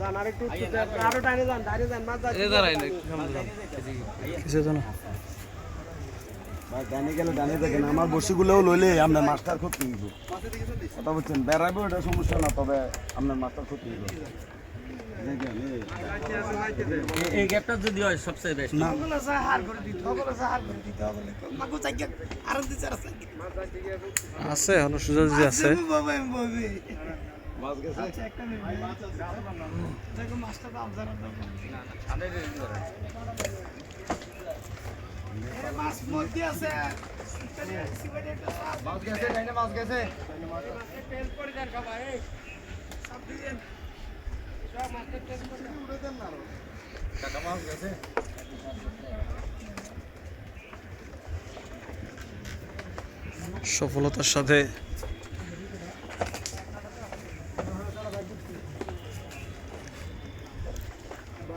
যান আর একটু আরও টাইনে যান ডাইনে যান মাছ যাচ্ছে। দাঁড়াই না কিছু তো না। ভাই ডানে গেলে ডানে দেখেন আমার বসিগুলোও লইলে আপনার মাস্টার ক্ষতি হইব। কথা বলছেন বেড়াইবো এটা সমস্যা না তবে আপনার মাস্টার ক্ষতি হইব। এই গ্যাপটা যদি হয় সবচেয়ে বেস্ট সকলে যা হার করে দিতে হবে, যা হার করে দিতে হবে। মাগো চাইকে, আরও দিছে, আরও আছে হলো সুযোগ আছে। মাছ গেছে আচ্ছা, একটা মিনিট। দেখো, মাছটা তো আবদার আবদার করে। মাছ মধ্যে আছে। গেছে মাছ গেছে তেল করে দেন সবাই, এই। সাপ দিয়েন। সব মাছের তেল করে উড়ে দেন না কাকা মাছ গেছে সফলতার সাথে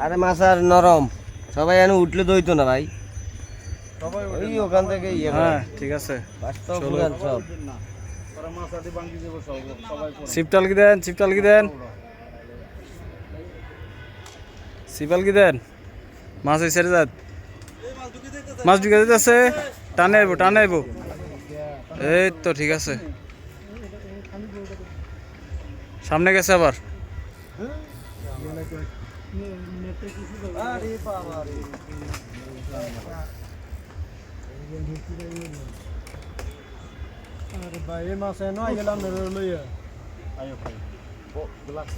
আরে মাছ আর নরম। সবাই এনে উঠলে তো না ভাই। সবাই ওই ওখান থেকে ইয়ে হ্যাঁ ঠিক আছে। সিপটাল কি দেন সিপটাল কি দেন সিপাল কি দেন। মাছ এই যাত মাছ ঢুকে দিতেছে টানে আইবো টানে আইবো। এই তো ঠিক আছে। সামনে গেছে আবার। আরে বাবা রে আরে ভাই, এই মাছ এনো, আই গেলাম মেরে লইয়া। আয়ো ভাই ও গ্লাস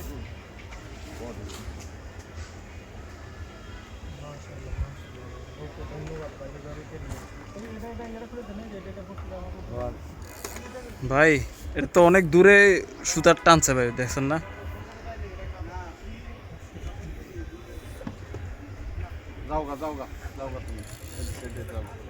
ভাই এটা তো অনেক দূরে সুতার টানছে ভাই দেখছেন না जाऊ का जाऊ का जाऊ का तुम्ही.